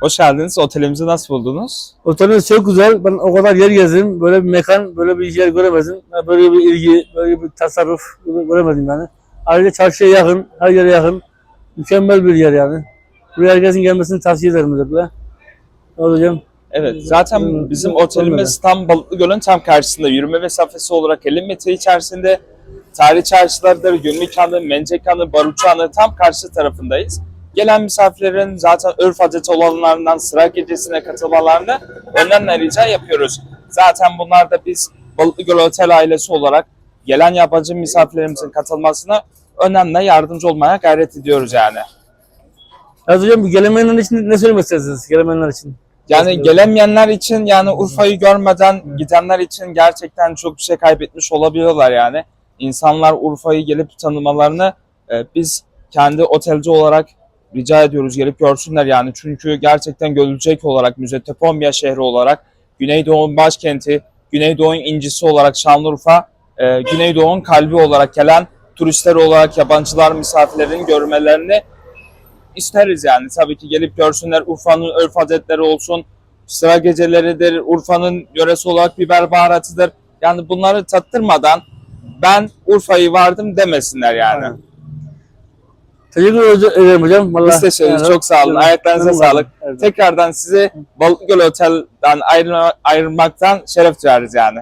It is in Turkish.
Hoş geldiniz. Otelimizi nasıl buldunuz? Otelimiz çok güzel. Ben o kadar yer gezdim. Böyle bir mekan, böyle bir yer göremedim. Böyle bir ilgi, böyle bir tasarruf göremedim yani. Ayrıca çarşıya yakın, her yere yakın. Mükemmel bir yer yani. Buraya herkesin gelmesini tavsiye ederim özellikle. Evet hocam. Evet. Zaten bizim otelimiz tam Balıklı Göl'ün tam karşısında. Yürüme mesafesi olarak 50 metre içerisinde. Tarih çarşılardır, Gümrük Hanı, Mencek Baruç Hanı tam karşı tarafındayız. Gelen misafirlerin zaten örf adeti olanlarından sıra gecesine katılmalarını önemli rica yapıyoruz. Zaten bunlar da biz Balıklı Göl Otel ailesi olarak gelen yabancı misafirlerimizin katılmasına önemli yardımcı olmaya gayret ediyoruz yani. Evet hocam bu gelemeyenler için ne söylemek istersiniz? Gelemeyenler için. Yani gelemeyenler için yani Urfa'yı görmeden gidenler için gerçekten çok bir şey kaybetmiş olabiliyorlar yani. İnsanlar Urfa'yı gelip tanımalarını e, biz kendi otelci olarak rica ediyoruz gelip görsünler yani. Çünkü gerçekten görülecek olarak Müzetteponya şehri olarak Güneydoğu'nun başkenti, Güneydoğu'nun incisi olarak Şanlıurfa, e, Güneydoğu'nun kalbi olarak gelen turistler olarak yabancılar misafirlerin görmelerini isteriz yani. Tabii ki gelip görsünler Urfa'nın örf adetleri olsun, sıra geceleridir, Urfa'nın yöresi olarak biber baharatıdır. Yani bunları tattırmadan ben Urfa'yı vardım demesinler yani. Aynen. Teşekkür ederim hocam. Vallahi, Biz söylüyoruz. yani- Çok sağ olun. Ayaklarınıza sağlık. Evet. Tekrardan sizi Balıklıgöl Otel'den ayrı- ayrılmaktan şeref duyarız yani.